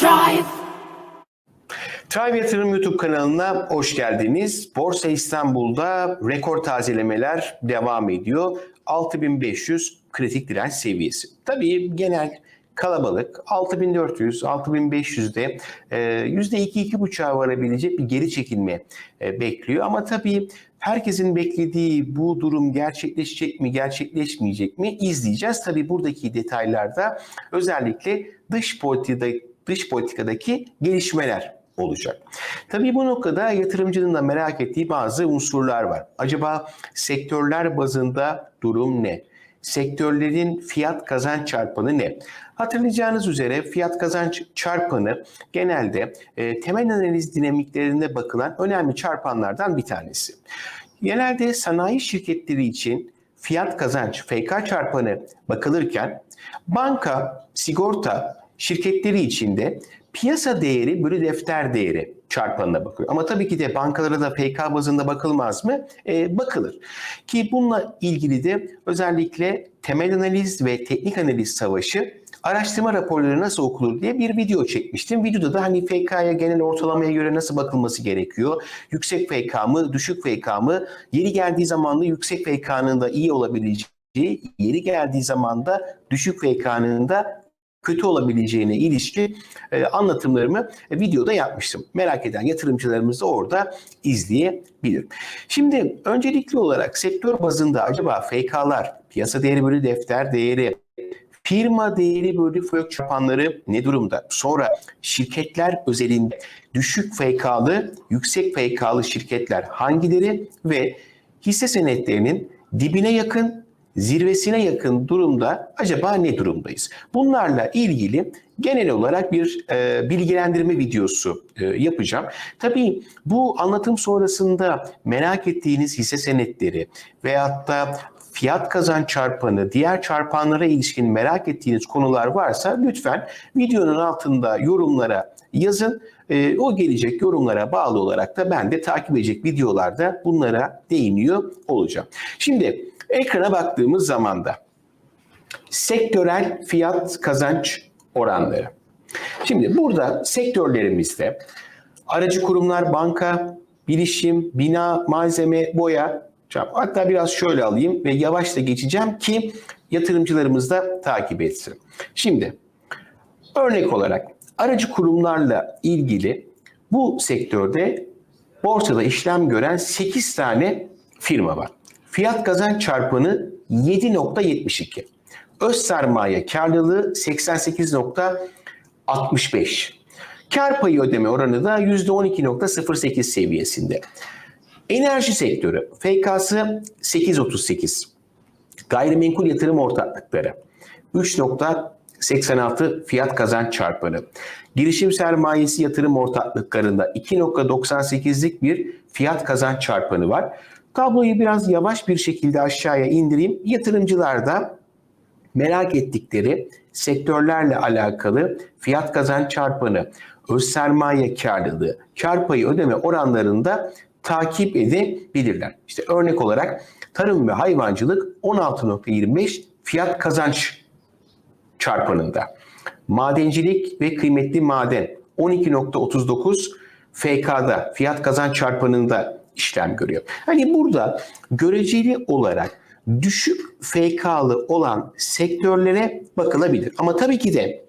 Drive. Tribe Yatırım YouTube kanalına hoş geldiniz. Borsa İstanbul'da rekor tazelemeler devam ediyor. 6500 kritik direnç seviyesi. Tabii genel kalabalık 6400 6500'de e, %2-2,5'a varabilecek bir geri çekilme e, bekliyor. Ama tabii herkesin beklediği bu durum gerçekleşecek mi gerçekleşmeyecek mi izleyeceğiz. Tabii buradaki detaylarda özellikle dış politikada dış politikadaki gelişmeler olacak. Tabii bu noktada yatırımcının da merak ettiği bazı unsurlar var. Acaba sektörler bazında durum ne? Sektörlerin fiyat kazanç çarpanı ne? Hatırlayacağınız üzere fiyat kazanç çarpanı genelde e, temel analiz dinamiklerinde bakılan önemli çarpanlardan bir tanesi. Genelde sanayi şirketleri için fiyat kazanç FK çarpanı bakılırken banka, sigorta şirketleri için de piyasa değeri bölü defter değeri çarpanına bakıyor. Ama tabii ki de bankalara da FK bazında bakılmaz mı? Ee, bakılır. Ki bununla ilgili de özellikle temel analiz ve teknik analiz savaşı araştırma raporları nasıl okulur diye bir video çekmiştim. Videoda da hani FK'ya genel ortalamaya göre nasıl bakılması gerekiyor? Yüksek FK mı, düşük FK mı? Yeri geldiği zaman da yüksek FK'nın da iyi olabileceği, yeri geldiği zaman da düşük FK'nın da kötü olabileceğine ilişkin e, anlatımlarımı e, videoda yapmıştım. Merak eden yatırımcılarımız da orada izleyebilir. Şimdi öncelikli olarak sektör bazında acaba FK'lar, piyasa değeri bölü defter değeri, firma değeri bölü fiyat çarpanları ne durumda? Sonra şirketler özelinde düşük FK'lı, yüksek FK'lı şirketler hangileri ve hisse senetlerinin dibine yakın zirvesine yakın durumda acaba ne durumdayız? Bunlarla ilgili genel olarak bir e, bilgilendirme videosu e, yapacağım. Tabii bu anlatım sonrasında merak ettiğiniz hisse senetleri veyahut da fiyat kazan çarpanı, diğer çarpanlara ilişkin merak ettiğiniz konular varsa lütfen videonun altında yorumlara yazın. E, o gelecek yorumlara bağlı olarak da ben de takip edecek videolarda bunlara değiniyor olacağım. Şimdi Ekrana baktığımız zaman da sektörel fiyat kazanç oranları. Şimdi burada sektörlerimizde aracı kurumlar, banka, bilişim, bina, malzeme, boya, hatta biraz şöyle alayım ve yavaş da geçeceğim ki yatırımcılarımız da takip etsin. Şimdi örnek olarak aracı kurumlarla ilgili bu sektörde borsada işlem gören 8 tane firma var. Fiyat kazanç çarpanı 7.72. Öz sermaye karlılığı 88.65. Kar payı ödeme oranı da %12.08 seviyesinde. Enerji sektörü FK'sı 8.38. Gayrimenkul yatırım ortaklıkları 3.86 fiyat kazanç çarpanı. Girişim sermayesi yatırım ortaklıklarında 2.98'lik bir fiyat kazanç çarpanı var. Tabloyu biraz yavaş bir şekilde aşağıya indireyim. Yatırımcılar da merak ettikleri sektörlerle alakalı fiyat kazanç çarpanı, öz sermaye karlılığı, kar payı ödeme oranlarında takip edebilirler. İşte örnek olarak tarım ve hayvancılık 16.25 fiyat kazanç çarpanında. Madencilik ve kıymetli maden 12.39 FK'da fiyat kazanç çarpanında işlem görüyor. Hani burada göreceli olarak düşük FK'lı olan sektörlere bakılabilir. Ama tabii ki de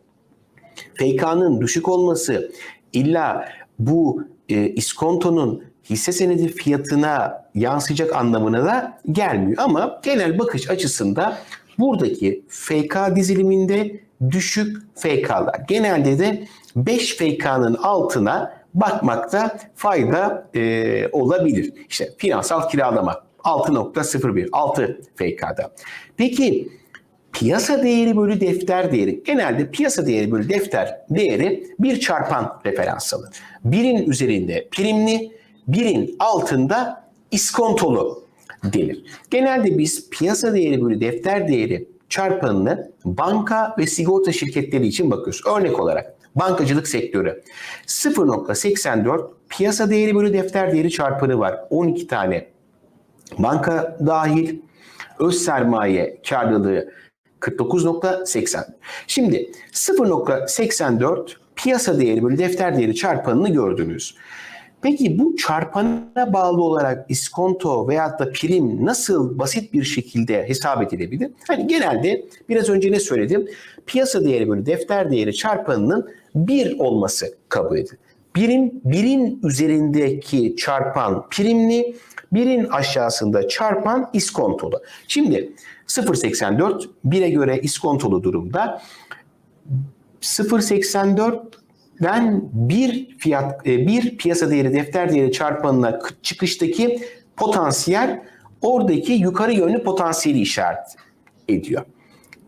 FK'nın düşük olması illa bu e, iskontonun hisse senedi fiyatına yansıyacak anlamına da gelmiyor. Ama genel bakış açısında buradaki FK diziliminde düşük FK'lar. Genelde de 5 FK'nın altına bakmakta fayda e, olabilir. İşte finansal kiralama 6.01 6 FK'da. Peki piyasa değeri bölü defter değeri genelde piyasa değeri bölü defter değeri bir çarpan referans alır. Birin üzerinde primli, birin altında iskontolu denir. Genelde biz piyasa değeri bölü defter değeri çarpanını banka ve sigorta şirketleri için bakıyoruz. Örnek olarak Bankacılık sektörü 0.84 piyasa değeri bölü defter değeri çarpanı var. 12 tane banka dahil öz sermaye karlılığı 49.80. Şimdi 0.84 piyasa değeri böyle defter değeri çarpanını gördünüz. Peki bu çarpana bağlı olarak iskonto veyahut da prim nasıl basit bir şekilde hesap edilebilir? Hani genelde biraz önce ne söyledim? Piyasa değeri böyle defter değeri çarpanının bir olması kabul edilir. Birim, birin üzerindeki çarpan primli, birin aşağısında çarpan iskontolu. Şimdi 0.84 1'e göre iskontolu durumda. 0.84'den bir fiyat e, bir piyasa değeri defter değeri çarpanına çıkıştaki potansiyel oradaki yukarı yönlü potansiyeli işaret ediyor.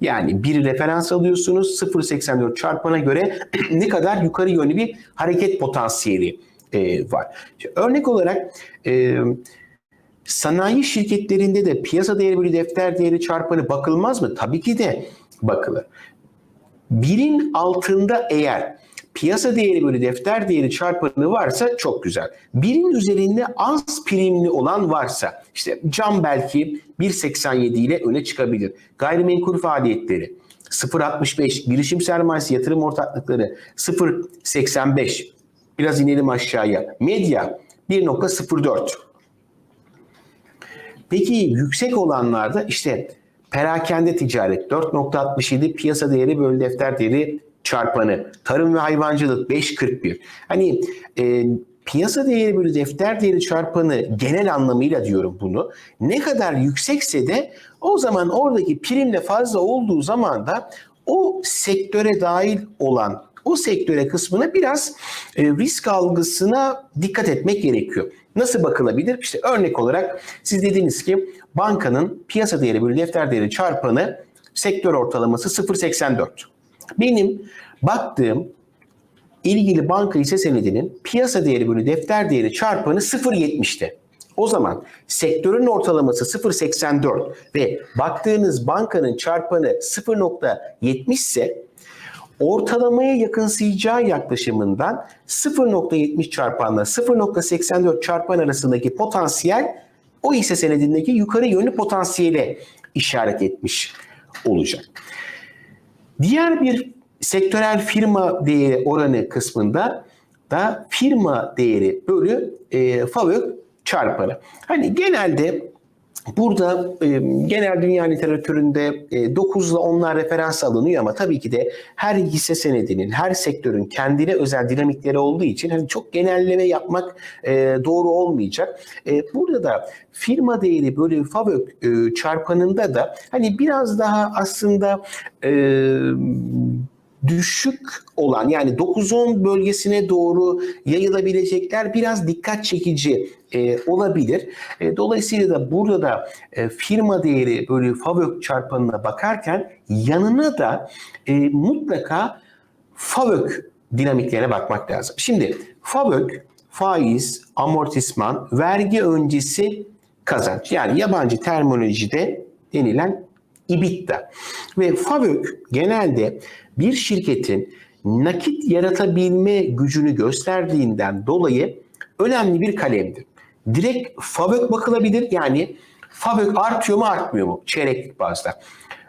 Yani bir referans alıyorsunuz 0.84 çarpana göre ne kadar yukarı yönlü bir hareket potansiyeli e, var. İşte örnek olarak e, sanayi şirketlerinde de piyasa değeri bölü defter değeri çarpanı bakılmaz mı? Tabii ki de bakılır. Birin altında eğer piyasa değeri bölü defter değeri çarpanı varsa çok güzel. Birin üzerinde az primli olan varsa işte cam belki 1.87 ile öne çıkabilir. Gayrimenkul faaliyetleri 0.65, girişim sermayesi yatırım ortaklıkları 0.85 biraz inelim aşağıya. Medya 1.04 Peki yüksek olanlarda işte perakende ticaret 4.67 piyasa değeri bölü defter değeri çarpanı. Tarım ve hayvancılık 5.41. Hani e, piyasa değeri bölü defter değeri çarpanı genel anlamıyla diyorum bunu. Ne kadar yüksekse de o zaman oradaki primle fazla olduğu zaman da o sektöre dahil olan o sektöre kısmına biraz e, risk algısına dikkat etmek gerekiyor. Nasıl bakılabilir? İşte örnek olarak siz dediniz ki bankanın piyasa değeri bölü defter değeri çarpanı sektör ortalaması 0.84. Benim baktığım ilgili banka ise senedinin piyasa değeri bölü defter değeri çarpanı 0.70'ti. O zaman sektörün ortalaması 0.84 ve baktığınız bankanın çarpanı 0.70 ise ortalamaya yakınsayacağı yaklaşımından 0.70 çarpanla 0.84 çarpan arasındaki potansiyel o hisse senedindeki yukarı yönlü potansiyele işaret etmiş olacak. Diğer bir sektörel firma değeri oranı kısmında da firma değeri bölü e, FAVÖK çarpanı. Hani genelde Burada e, genel dünya literatüründe e, 9 ile 10'lar referans alınıyor ama tabii ki de her hisse senedinin, her sektörün kendine özel dinamikleri olduğu için hani çok genelleme yapmak e, doğru olmayacak. E, burada da firma değeri bölü FAVÖK e, çarpanında da hani biraz daha aslında e, düşük olan yani 9-10 bölgesine doğru yayılabilecekler biraz dikkat çekici e, olabilir. E, dolayısıyla da burada da e, firma değeri böyle FAVÖK çarpanına bakarken yanına da e, mutlaka FAVÖK dinamiklerine bakmak lazım. Şimdi FAVÖK faiz, amortisman, vergi öncesi kazanç yani yabancı terminolojide denilen EBITDA. Ve FAVÖK genelde bir şirketin nakit yaratabilme gücünü gösterdiğinden dolayı önemli bir kalemdir. Direkt FAVÖK bakılabilir yani FAVÖK artıyor mu artmıyor mu çeyreklik bazda.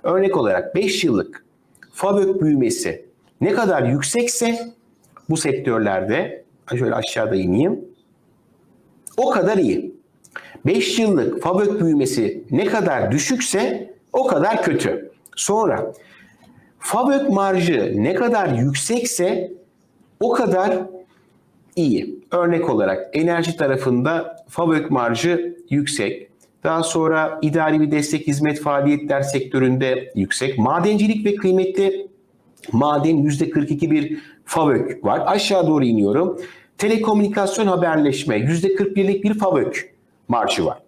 Örnek olarak 5 yıllık FAVÖK büyümesi ne kadar yüksekse bu sektörlerde şöyle aşağıda ineyim o kadar iyi. 5 yıllık FAVÖK büyümesi ne kadar düşükse o kadar kötü. Sonra FAVÖK marjı ne kadar yüksekse o kadar iyi. Örnek olarak enerji tarafında FAVÖK marjı yüksek. Daha sonra idari bir destek hizmet faaliyetler sektöründe yüksek. Madencilik ve kıymetli maden %42 bir FAVÖK var. Aşağı doğru iniyorum. Telekomünikasyon haberleşme %41'lik bir FAVÖK marjı var.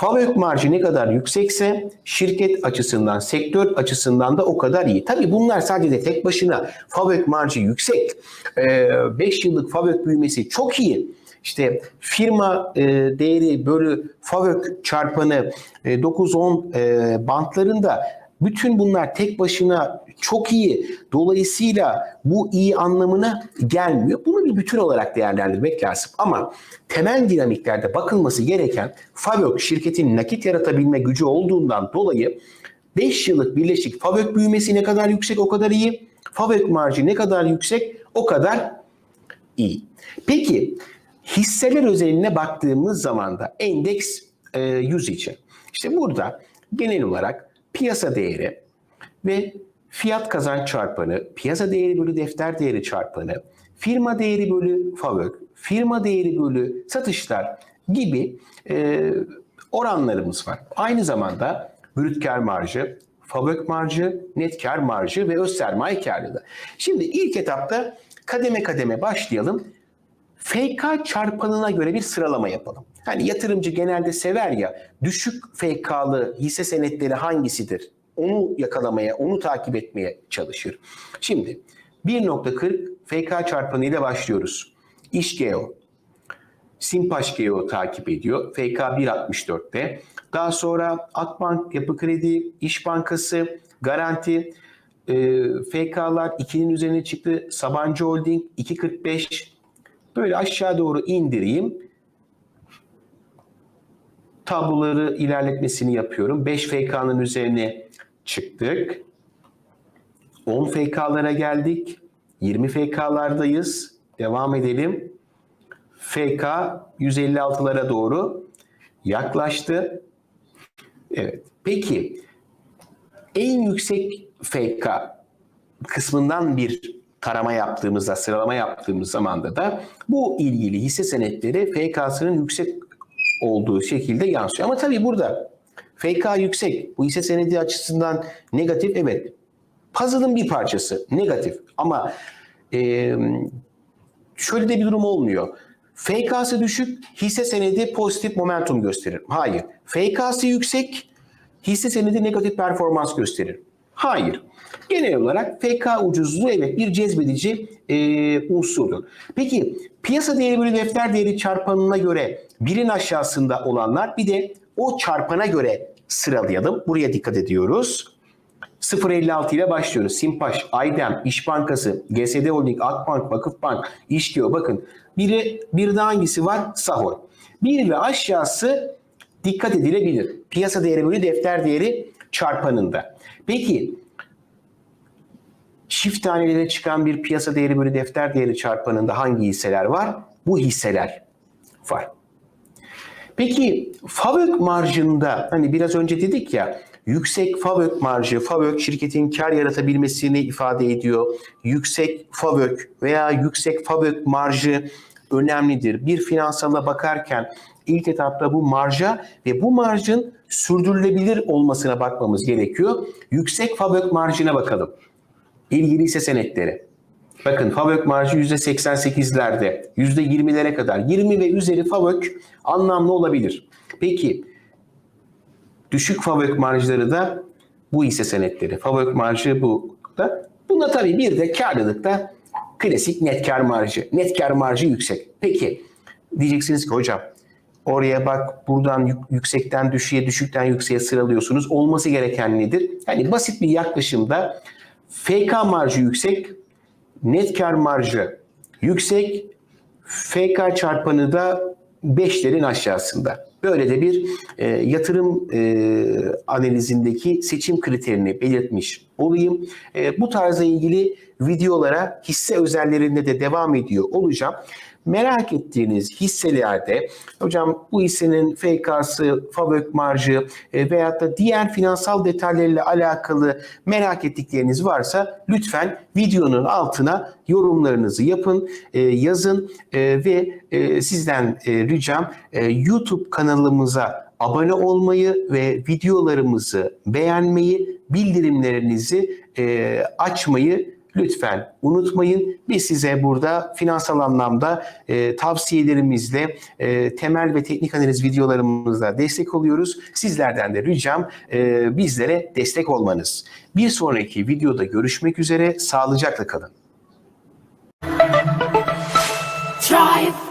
FAVÖK marjı ne kadar yüksekse şirket açısından, sektör açısından da o kadar iyi. Tabii bunlar sadece de tek başına FAVÖK marjı yüksek. 5 yıllık FAVÖK büyümesi çok iyi. İşte firma e, değeri bölü FAVÖK çarpanı e, 9-10 e, bantlarında bütün bunlar tek başına çok iyi. Dolayısıyla bu iyi anlamına gelmiyor. Bunu bir bütün olarak değerlendirmek lazım. Ama temel dinamiklerde bakılması gereken FAVÖK şirketin nakit yaratabilme gücü olduğundan dolayı 5 yıllık birleşik FAVÖK büyümesi ne kadar yüksek o kadar iyi. FAVÖK marjı ne kadar yüksek o kadar iyi. Peki hisseler özeline baktığımız zaman da endeks e, 100 için. İşte burada genel olarak piyasa değeri ve fiyat kazanç çarpanı, piyasa değeri bölü defter değeri çarpanı, firma değeri bölü FAVÖK, firma değeri bölü satışlar gibi e, oranlarımız var. Aynı zamanda brüt kar marjı, FAVÖK marjı, net kar marjı ve öz sermaye karlılığı. Şimdi ilk etapta kademe kademe başlayalım. FK çarpanına göre bir sıralama yapalım. Hani yatırımcı genelde sever ya düşük FK'lı hisse senetleri hangisidir? Onu yakalamaya, onu takip etmeye çalışır. Şimdi 1.40 FK çarpanı ile başlıyoruz. İşgeo, Simpaş Geo takip ediyor. FK 1.64'te. Daha sonra Akbank, Yapı Kredi, İş Bankası, Garanti, e, FK'lar 2'nin üzerine çıktı. Sabancı Holding 2.45. Böyle aşağı doğru indireyim. Tabloları ilerletmesini yapıyorum. 5 FK'nın üzerine çıktık. 10 FK'lara geldik. 20 FK'lardayız. Devam edelim. FK 156'lara doğru yaklaştı. Evet. Peki en yüksek FK kısmından bir tarama yaptığımızda, sıralama yaptığımız zamanda da bu ilgili hisse senetleri FK'sının yüksek olduğu şekilde yansıyor. Ama tabii burada FK yüksek. Bu hisse senedi açısından negatif evet. Puzzle'ın bir parçası negatif. Ama e, şöyle de bir durum olmuyor. FK'sı düşük, hisse senedi pozitif momentum gösterir. Hayır. FK'sı yüksek, hisse senedi negatif performans gösterir. Hayır. Genel olarak FK ucuzluğu evet bir cezbedici e, unsurdur. Peki piyasa değeri bölü defter değeri çarpanına göre birin aşağısında olanlar bir de o çarpana göre sıralayalım. Buraya dikkat ediyoruz. 0.56 ile başlıyoruz. Simpaş, Aydem, İş Bankası, GSD Holding, Akbank, Vakıfbank, İşgeo bakın. Biri, bir de hangisi var? Sahor. Bir ve aşağısı dikkat edilebilir. Piyasa değeri bölü defter değeri çarpanında. Peki çift tanelere çıkan bir piyasa değeri bölü defter değeri çarpanında hangi hisseler var? Bu hisseler var. Peki FAVÖK marjında hani biraz önce dedik ya yüksek FAVÖK marjı, FAVÖK şirketin kar yaratabilmesini ifade ediyor. Yüksek FAVÖK veya yüksek FAVÖK marjı önemlidir. Bir finansala bakarken ilk etapta bu marja ve bu marjın sürdürülebilir olmasına bakmamız gerekiyor. Yüksek FAVÖK marjına bakalım. İlgili hisse senetleri. Bakın FAVÖK marjı %88'lerde, %20'lere kadar. 20 ve üzeri FAVÖK anlamlı olabilir. Peki düşük FAVÖK marjları da bu hisse senetleri. FAVÖK marjı bu da. Bunda tabii bir de karlılıkta klasik net kar marjı. Net kar marjı yüksek. Peki diyeceksiniz ki hocam oraya bak buradan yük- yüksekten düşüğe düşükten yükseğe sıralıyorsunuz. Olması gereken nedir? Yani basit bir yaklaşımda FK marjı yüksek, net kar marjı yüksek, FK çarpanı da 5'lerin aşağısında. Böyle de bir e, yatırım e, analizindeki seçim kriterini belirtmiş olayım. E, bu tarzla ilgili videolara hisse özellerinde de devam ediyor olacağım. Merak ettiğiniz hisselerde hocam bu hissenin FK'sı, FAVÖK marjı e, veyahut da diğer finansal detaylarıyla alakalı merak ettikleriniz varsa lütfen videonun altına yorumlarınızı yapın, e, yazın e, ve e, sizden ricam YouTube kanalımıza abone olmayı ve videolarımızı beğenmeyi, bildirimlerinizi açmayı lütfen unutmayın. Biz size burada finansal anlamda e, tavsiyelerimizle, e, temel ve teknik analiz videolarımızla destek oluyoruz. Sizlerden de ricam e, bizlere destek olmanız. Bir sonraki videoda görüşmek üzere. Sağlıcakla kalın. Drive.